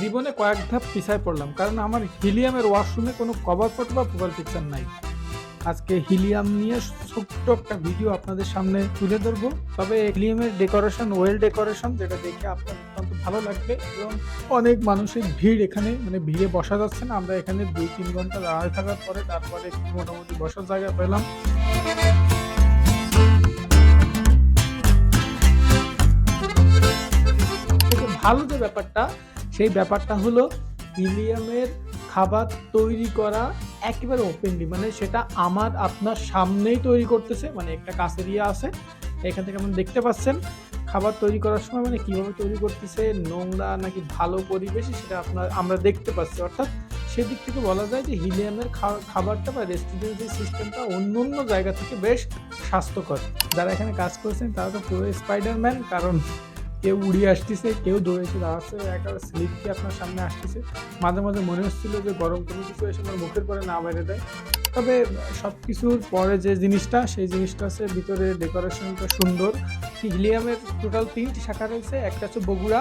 জীবনে কয়েক ধাপ পিছায় পড়লাম, কারণ আমার হিলিয়ামের ওয়াশরুমে কোনো কভার ফটো বা প্রোফাইল পিকচার নাই। আজকে হিলিয়াম নিয়ে ছোট্ট একটা ভিডিও আপনাদের সামনে তুলে ধরবো। তবে হিলিয়ামের ডেকোরেশন, ওয়েল ডেকোরেশন, যেটা দেখে আপনার অত্যন্ত ভালো লাগবে এবং অনেক মানুষের ভিড় এখানে মানে ভিড়ে বসা যাচ্ছে না। আমরা এখানে দুই তিন ঘণ্টা দাঁড়ায় থাকার পরে তারপরে মোটামুটি বসার জায়গা পেলাম। ভালো যে ব্যাপারটা সেই ব্যাপারটা হলো হিলিয়ামের খাবার তৈরি করা একেবারে ওপেনলি মানে সেটা আমার, আপনার সামনেই তৈরি করতেছে মানে একটা কাছেরিয়া আছে, এখান থেকে আপনি দেখতে পাচ্ছেন খাবার তৈরি করার সময় মানে কীভাবে তৈরি করতেছে, নোংরা নাকি ভালো পরিবেশে সেটা আপনার, আমরা দেখতে পাচ্ছি। অর্থাৎ সেদিক থেকে বলা যায় যে হিলিয়ামের খাবারটা বা রেস্টুরেন্টের সিস্টেমটা অন্য অন্য জায়গা থেকে বেশ স্বাস্থ্যকর। যারা এখানে কাজ করছেন তারা তো পুরো স্পাইডারম্যান কারণ কেউ উড়িয়ে আসতেছে, কেউ দৌড়ে এসে দাঁড়াচ্ছে একেবারে স্লিপকে আপনার সামনে আসতেছে। মাঝে মাঝে মনে হচ্ছিল যে গরম কোনো কিছু এসে আমার মুখের পরে না বাইরে দেয়। তবে সব কিছুর পরে যে জিনিসটা, সেই জিনিসটা আছে ভিতরে ডেকোরেশনটা সুন্দর। হিলিয়ামের টোটাল তিনটি শাখা রয়েছে, একটা হচ্ছে বগুড়া,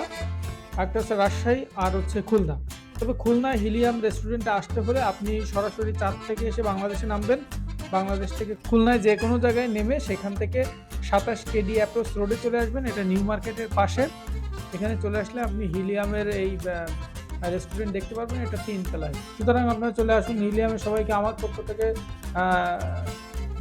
একটা হচ্ছে রাজশাহী, আর হচ্ছে খুলনা। তবে খুলনা হিলিয়াম রেস্টুরেন্টে আসতে হলে আপনি সরাসরি চাঁদ থেকে এসে বাংলাদেশে নামবেন। বাংলাদেশ থেকে খুলনায় যে কোনো জায়গায় নেমে সেখান থেকে সাতাশ কেডি অ্যাপ্রোচ রোডে চলে আসবেন। এটা নিউ মার্কেটের পাশে। এখানে চলে আসলে আপনি হিলিয়ামের এই রেস্টুরেন্ট দেখতে পারবেন। এটা তিন তলায় সুতরাং আপনারা চলে আসুন হিলিয়ামের সবাইকে আমার পক্ষ থেকে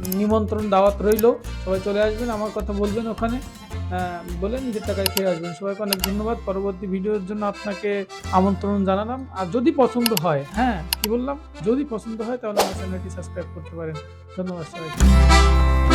নিমন্ত্রণ দাওয়াত রইল। সবাই চলে আসবেন আমার কথা বলবেন ওখানে। আহ, বলে নিজের টাকায় খেয়ে আসবেন। সবাইকে অনেক ধন্যবাদ। পরবর্তী ভিডিওর জন্য আপনাকে আমন্ত্রণ জানালাম। আর যদি পছন্দ হয় হ্যাঁ কি বললাম? যদি পছন্দ হয় তাহলে আমার চ্যানেলটি সাবস্ক্রাইব করতে পারেন। ধন্যবাদ সবাইকে।